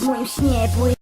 В моем сне плывет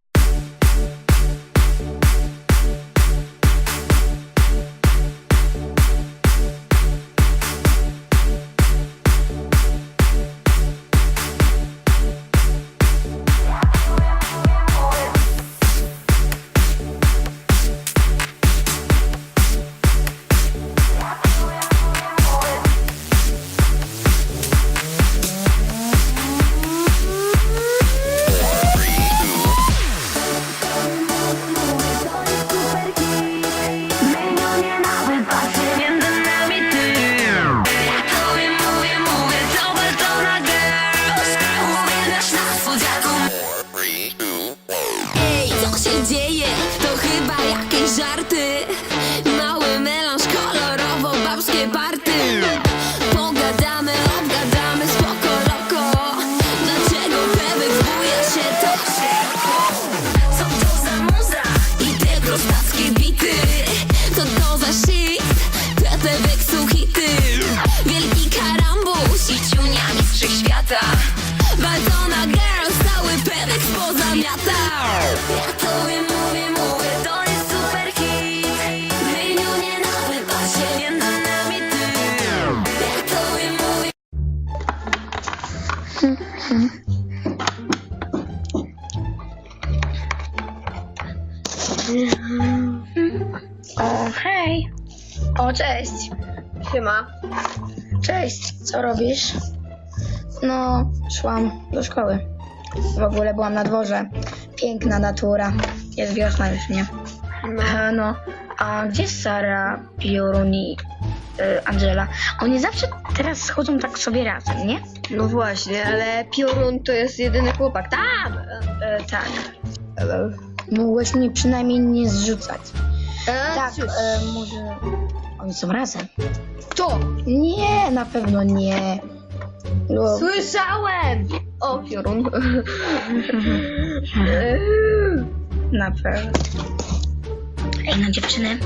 O, cześć! Siema. Cześć, co robisz? No, szłam do szkoły. W ogóle byłam na dworze. Piękna natura. Jest wiosna już, nie? E, No, a gdzie Sara, Piorun i e, Angela? Oni zawsze teraz schodzą tak sobie razem, nie? No właśnie, ale Piorun to jest jedyny chłopak. Tam! E, tak. Mogłeś mnie przynajmniej nie zrzucać. E, Tak, cóż. e, może... Oni są razem. Kto? Nie, na pewno nie. Lub... Słyszałem! O, Piorun. Na pewno. Ej, no dziewczyny,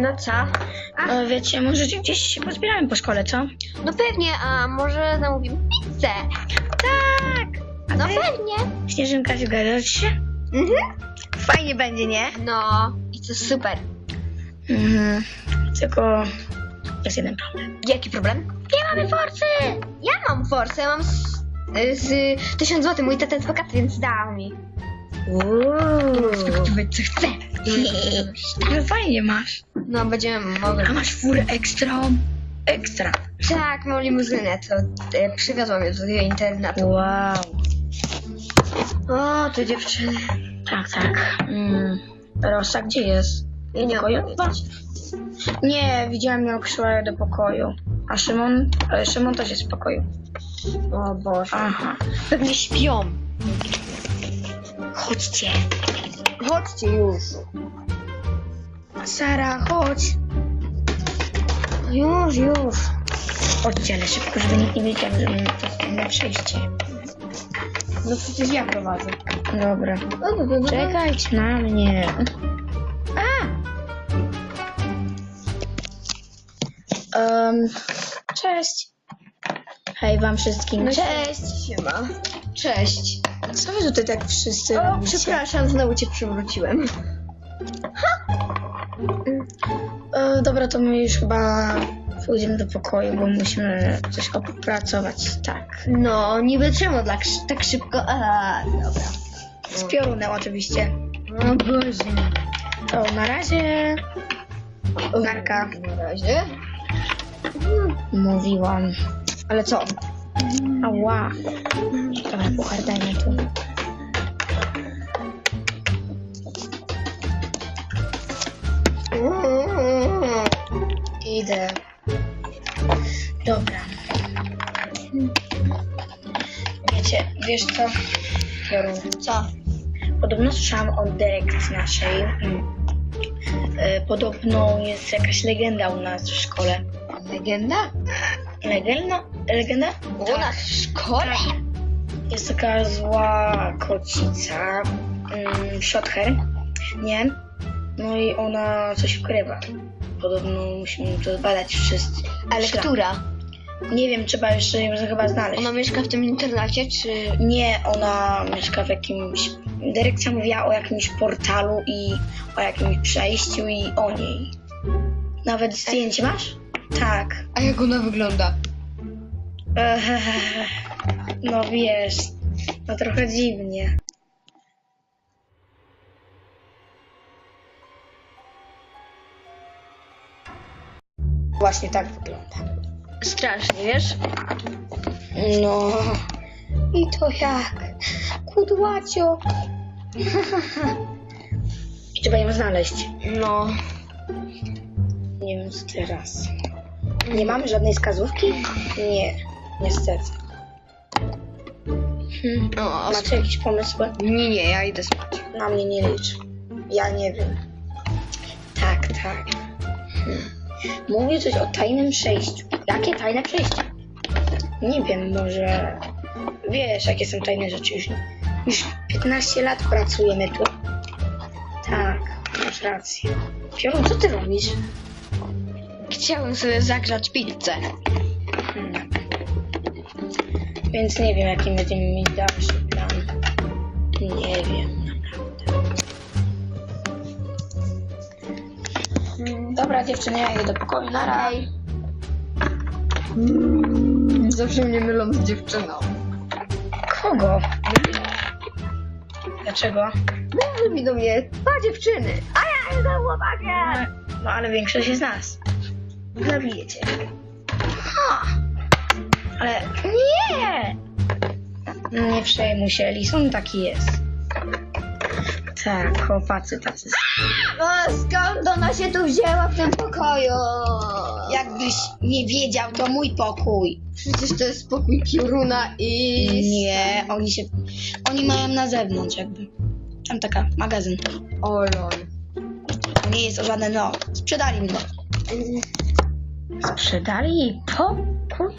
no co? e, wiecie, może gdzieś się pozbieramy po szkole, co? No pewnie, a może zamówimy pizzę? Tak! No pewnie. Śnieżynka, zgadzasz się? Mhm. Fajnie będzie, nie? No, i to super. Mhm. Tylko jest jeden problem. Jaki problem? Nie mamy forsy! Ja mam forsę, ja mam z, z 1000 zł, mój tata jest bogaty, więc dał mi. Uuu. Kupować co chcę. Ale fajnie masz. No, będziemy mogli. A masz furę ekstra? Ekstra. Tak, mam limuzynę, to e, przywiozłam ją do internatu. Wow. O, te dziewczyny. Tak, tak. Mm. Rosa, gdzie jest? Nie powiedzieć. Nie, widziałam ją przyszła do pokoju. A Szymon? Ale Szymon też jest w pokoju. O Boże. Aha. Pewnie śpią. Chodźcie. Chodźcie już. Sara, chodź. Już, już. Chodźcie, ale szybko, żeby nikt nie wiedział, że my to na przejście. No przecież ja prowadzę. Dobra. Czekajcie na mnie. A! Um, cześć. Hej wam wszystkim. No, Cześć. Siema. Cześć. Co wy tutaj tak wszyscy O, robicie? przepraszam, znowu cię przywróciłem. E, dobra, to my już chyba pójdziemy do pokoju, bo musimy coś opracować. Tak. No, niby czemu tak, tak szybko? A, dobra. Z piorunem oczywiście. O Boże. To na razie. Narka. Na razie. Mówiłam. Ale co? Ała. Dobra, puchar dajmy tu. Idę. Dobra. Wiecie, wiesz co? Piorun, Co? Podobno słyszałam od dyrekcji naszej. mm, e, Podobno jest jakaś legenda u nas w szkole. Legenda? Legenda? Legenda? U nas w szkole? Jest taka zła kocica. Mm, Shother, nie? No i ona coś ukrywa. Podobno musimy to zbadać wszyscy. Ale Szlak. która? Nie wiem, trzeba jeszcze ją chyba znaleźć. Ona mieszka w tym internacie, czy... Nie, ona mieszka w jakimś. Dyrekcja mówiła o jakimś portalu i o jakimś przejściu i o niej. Nawet zdjęcie masz? Tak. A jak ona wygląda? Ech, no wiesz, no trochę dziwnie. Właśnie tak wygląda. Strasznie, wiesz? No. I to jak? Kudłacio. I trzeba ją znaleźć. No. Nie wiem co teraz. Nie mamy żadnej wskazówki? Nie, niestety. Hmm. no Macie jakiś pomysł? nie, nie, ja idę spać. Na mnie nie licz. Ja nie wiem. Tak, tak. Hmm. Mówię coś o tajnym przejściu. Jakie tajne przejście? Nie wiem, może wiesz, jakie są tajne rzeczy już. Już 15 lat pracujemy tu. Tak, masz rację. Piorun, co ty robisz? Chciałem sobie zagrzać pizzę. Hmm. Więc nie wiem, jaki będziemy mieć dalszy plan. Nie wiem, Dobra, dziewczyny, ja idę do pokoju. Na raj. Zawsze mnie mylą z dziewczyną. Kogo? Dlaczego? Mówi do mnie, dwa dziewczyny, a ja jestem chłopakiem. No ale większość z nas. Zabiję cię. Ha! Ale nie! Nie przejmuj się, Lison taki jest. Tak, chłopacy tacy. No skąd ona się tu wzięła w tym pokoju? Jakbyś nie wiedział, to mój pokój. Przecież to jest pokój Pioruna i... Nie, oni się. Oni mają na zewnątrz, jakby. Tam taka, magazyn. O lol. To nie jest o żadne no. Sprzedali mi go. Sprzedali jej pokój?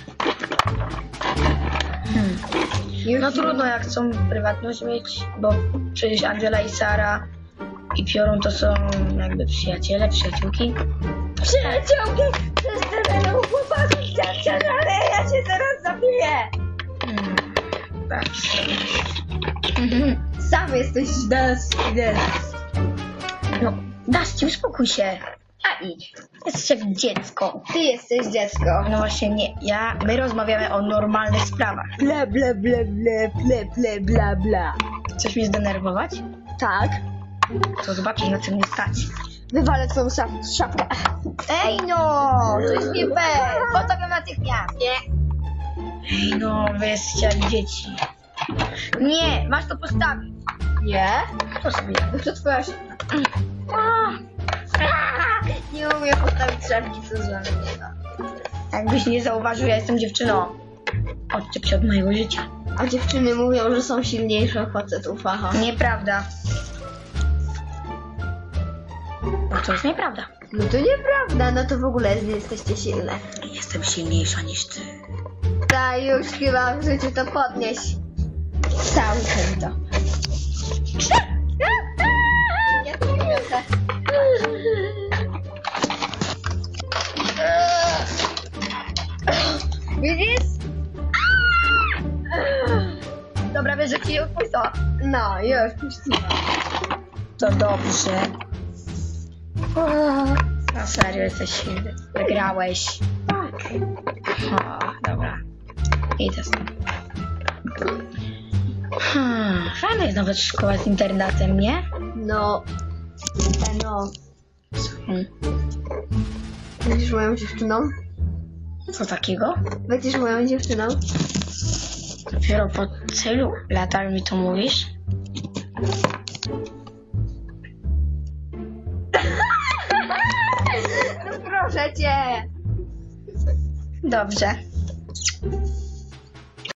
Hmm. No trudno, jak chcą prywatność mieć, bo przecież Angela i Sara i Piorun to są jakby przyjaciele, przyjaciółki. Przyjaciółki, przez tyle chłopaków chciałem ale ja się teraz zabiję. Hmm. Tak. Sam jesteś des. No, Dusty, uspokój się. Idź. Jesteś jak dziecko. Ty jesteś dziecko. No właśnie nie, ja, my rozmawiamy o normalnych sprawach. Bla bla bla bla bla bla bla bla. Chcesz mnie zdenerwować? Tak. To zobaczysz na czym mnie stać. Wywalę twoją szaf- szafę. Ej no, to jest nie fair. Potem natychmiast, nie? Ej no, wy jesteście jak dzieci. Nie, masz to postawić. Nie? To sobie. To twoja szafa. Nie umiem postawić szafki, co za mnie. Jakbyś nie zauważył, ja jestem dziewczyną. Odczep się od mojego życia. A dziewczyny mówią, że są silniejsze od facetów, aha. Nieprawda. No to jest nieprawda. No to nieprawda, no to w ogóle nie jesteście silne. Jestem silniejsza niż ty. Ta już chyba w życiu to podnieś. Cały ten Ją to. No, już puściłam. To dobrze. Na serio jesteś silny. Wygrałeś. Tak. O, dobra. Idę stąd. Hmm, fajna jest nawet szkoła z internatem, nie? No. No. Hmm. Będziesz moją dziewczyną? Co takiego? Będziesz moją dziewczyną? Dopiero po tylu latach mi to mówisz? No proszę cię. Dobrze.